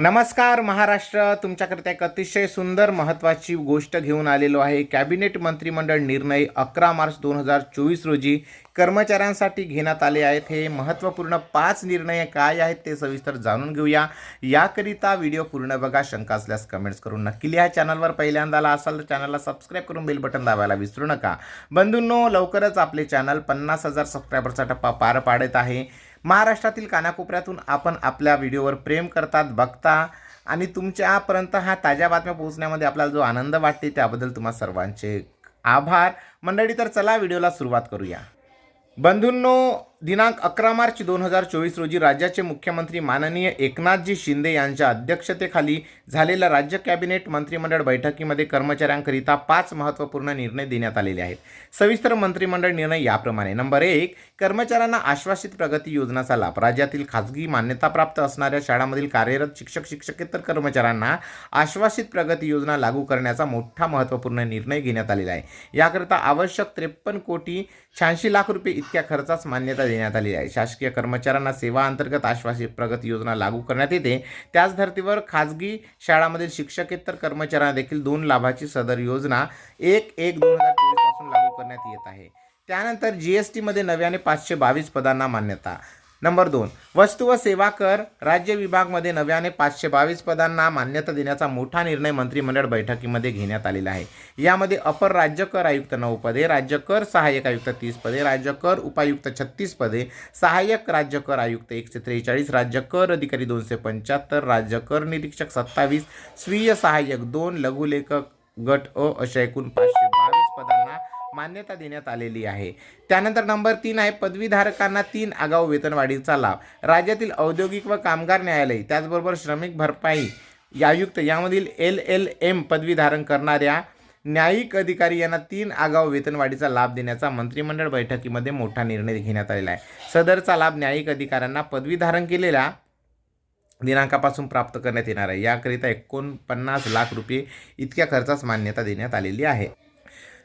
नमस्कार महाराष्ट्र. तुमच्याकरता एक अतिशय सुंदर महत्त्वाची गोष्ट घेऊन आलेलो आहे. कॅबिनेट मंत्रिमंडळ निर्णय अकरा मार्च दोन हजार चोवीस रोजी कर्मचाऱ्यांसाठी घेण्यात आले आहेत. हे महत्त्वपूर्ण पाच निर्णय काय आहेत ते सविस्तर जाणून घेऊया. याकरिता व्हिडिओ पूर्ण बघा शंका असल्यास कमेंट्स करून नक्की लिहा. चॅनलवर पहिल्यांदा आला असाल तर चॅनलला सबस्क्राईब करून बेल बटन दाबायला विसरू नका. बंधूंनो लवकरच आपले चॅनल पन्नास हजार सबस्क्रायबरचा टप्पा पार पाडत आहे. महाराष्ट्रातील कानाकोपऱ्यातून आपण आपल्या व्हिडिओवर प्रेम करतात बघता आणि तुमच्यापर्यंत हा ताज्या बातम्या पोहोचण्यामध्ये आपल्याला जो आनंद वाटते त्याबद्दल तुम्हा सर्वांचे आभार. मंडळी तर चला व्हिडिओला सुरुवात करूया. बंधूंनो दिनांक अकरा मार्च दोन हजार चोवीस रोजी राज्याचे मुख्यमंत्री माननीय एकनाथजी शिंदे यांच्या अध्यक्षतेखाली झालेल्या राज्य कॅबिनेट मंत्रिमंडळ बैठकीमध्ये कर्मचाऱ्यांकरिता पाच महत्त्वपूर्ण निर्णय देण्यात आलेले आहेत. सविस्तर मंत्रिमंडळ निर्णय याप्रमाणे. नंबर एक कर्मचाऱ्यांना आश्वासित प्रगती योजनाचा लाभ. राज्यातील खाजगी मान्यताप्राप्त असणाऱ्या शाळांमधील कार्यरत शिक्षक शिक्षकेतर कर्मचाऱ्यांना आश्वासित प्रगती योजना लागू करण्याचा मोठा महत्त्वपूर्ण निर्णय घेण्यात आलेला आहे. याकरिता आवश्यक त्रेपन्न कोटी शहाऐंशी लाख रुपये इतक्या खर्चास मान्यता देण्यात आली आहे. शासकीय कर्मचाऱ्यांना सेवा अंतर्गत आश्वासित प्रगती योजना लागू करण्यात येते. त्याच धर्तीवर खाजगी शाळांमधील शिक्षकेतर कर्मचाऱ्यांना देखील दोन लाभाची सदर योजना एक एक दोन हजार चोवीसपासून लागू करण्यात येत आहे. त्यानंतर जी एस टीमध्ये नव्याने पाचशे बावीस पदांना मान्यता. नंबर दोन वस्तू व सेवा कर. राज्य विभागमध्ये नव्याने पाचशे बावीस पदांना मान्यता देण्याचा मोठा निर्णय मंत्रिमंडळ बैठकीमध्ये घेण्यात आलेला आहे. यामध्ये अपर राज्य कर आयुक्त नऊ पदे राज्य कर सहाय्यक आयुक्त तीस पदे राज्य कर उपायुक्त छत्तीस पदे सहाय्यक राज्य कर आयुक्त एकशे त्रेचाळीस राज्य कर अधिकारी दोनशे पंच्याहत्तर राज्य कर निरीक्षक सत्तावीस स्वीय सहाय्यक दोन लघुलेखक गट अ अशा एकूण पाचशे बावीस पदांना मान्यता देण्यात आलेली आहे. त्यानंतर नंबर तीन आहे पदवीधारकांना तीन आगाऊ वेतनवाढीचा लाभ. राज्यातील औद्योगिक व कामगार न्यायालय त्याचबरोबर श्रमिक भरपाई आयुक्त यामधील एल एल एम पदवीधारण करणाऱ्या न्यायिक अधिकारी यांना तीन आगाऊ वेतनवाढीचा लाभ देण्याचा मंत्रिमंडळ बैठकीमध्ये मोठा निर्णय घेण्यात आलेला आहे. सदरचा लाभ न्यायिक अधिकाऱ्यांना पदवीधारण केलेल्या दिनांकापासून प्राप्त करण्यात येणार आहे. याकरिता एकोणपन्नास लाख रुपये इतक्या खर्चास मान्यता देण्यात आलेली आहे.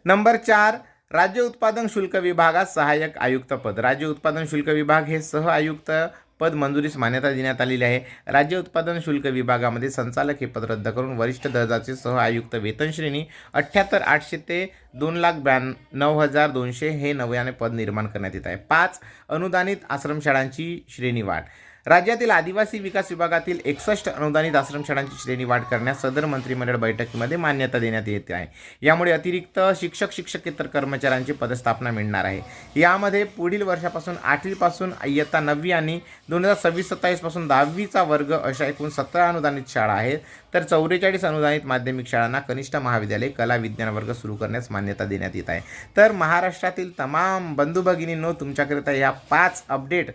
नंबर चार राज्य उत्पादन शुल्क विभागात सहाय्यक आयुक्त पद. राज्य उत्पादन शुल्क विभाग हे सह आयुक्त पद मंजुरीस मान्यता देण्यात आलेली आहे. राज्य उत्पादन शुल्क विभागामध्ये संचालक हे पद रद्द करून वरिष्ठ दर्जाचे सह आयुक्त वेतन श्रेणी अठ्ठ्याहत्तर आठशे ते दोन लाख ब्याण्णव नऊ हजार दोनशे हे नव्याने पद निर्माण करण्यात येत आहे. पाच अनुदानित आश्रमशाळांची श्रेणी वाढ राज्यातील आदिवासी विकास विभागातील एकसष्ट अनुदानित आश्रमशाळांची श्रेणी वाढ करण्यास सदर मंत्रिमंडळ बैठकीमध्ये मान्यता देण्यात येते आहे. यामुळे अतिरिक्त शिक्षक शिक्षकेतर कर्मचाऱ्यांची पदस्थापना मिळणार आहे. यामध्ये पुढील वर्षापासून आठवीपासून इयत्ता नववी आणि दोन हजार सव्वीस सत्तावीसपासून दहावीचा वर्ग अशा एकूण सतरा अनुदानित शाळा आहेत. तर चौवेचाळीस अनुदानित माध्यमिक शाळांना कनिष्ठ महाविद्यालय कला विज्ञान वर्ग सुरू करण्यास मान्यता देण्यात येत आहे. तर महाराष्ट्रातील तमाम बंधू भगिनींनो तुमच्याकरिता या पाच अपडेट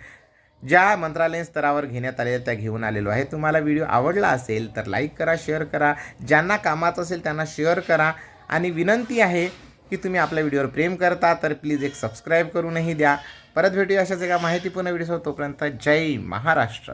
ज्या मंत्रालयीन स्तरावर घेण्यात आलेल्या त्या घेऊन आलेलो आहे. तुम्हाला व्हिडिओ आवडला असेल तर लाईक करा शेअर करा. ज्यांना कामाचं असेल त्यांना शेअर करा. आणि विनंती आहे की तुम्ही आपल्या व्हिडिओवर प्रेम करता तर प्लीज एक सबस्क्राईब करूनही द्या. परत भेटूया अशाच एका माहितीपूर्ण व्हिडिओसोबत. तोपर्यंत जय महाराष्ट्र.